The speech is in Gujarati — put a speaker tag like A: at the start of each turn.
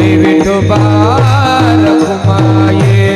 A: દેવી વિઠોબા રખુમાઈ